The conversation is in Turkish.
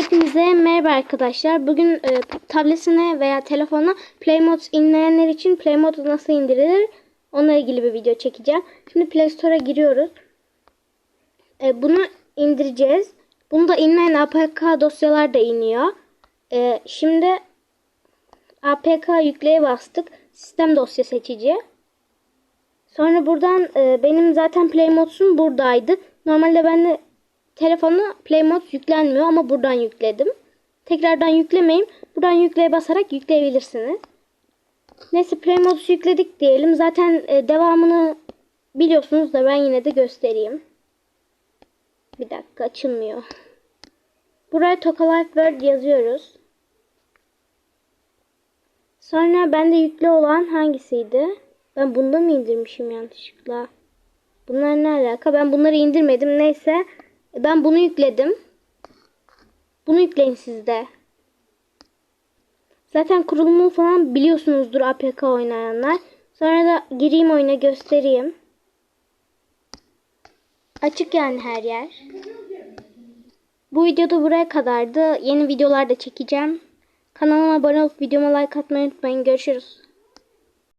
Hepinize merhaba arkadaşlar. Bugün e, tabletine veya telefona Play Mode inleyenler için Play Mode nasıl indirilir onunla ilgili bir video çekeceğim. Şimdi Play Store'a giriyoruz. E, bunu indireceğiz. Bunu da inleyen APK dosyalar da iniyor. E, şimdi APK yükleye bastık. Sistem dosya seçici. Sonra buradan e, benim zaten Play Mode'um buradaydı. Normalde ben de telefona Play Mode yüklenmiyor ama buradan yükledim. Tekrardan yüklemeyeyim. Buradan yükleye basarak yükleyebilirsiniz. Neyse Play Mode'u yükledik diyelim. Zaten e, devamını biliyorsunuz da ben yine de göstereyim. Bir dakika açılmıyor. Buraya Toka Life World yazıyoruz. Sonra bende yüklü olan hangisiydi? Ben bunda mı indirmişim yanlışlıkla? Bunlar ne alaka? Ben bunları indirmedim. Neyse. Ben bunu yükledim. Bunu yükleyin siz de. Zaten kurulumu falan biliyorsunuzdur APK oynayanlar. Sonra da gireyim oyuna göstereyim. Açık yani her yer. Bu videoda buraya kadardı. Yeni videolar da çekeceğim. Kanalıma abone olup videoma like atmayı unutmayın. Görüşürüz.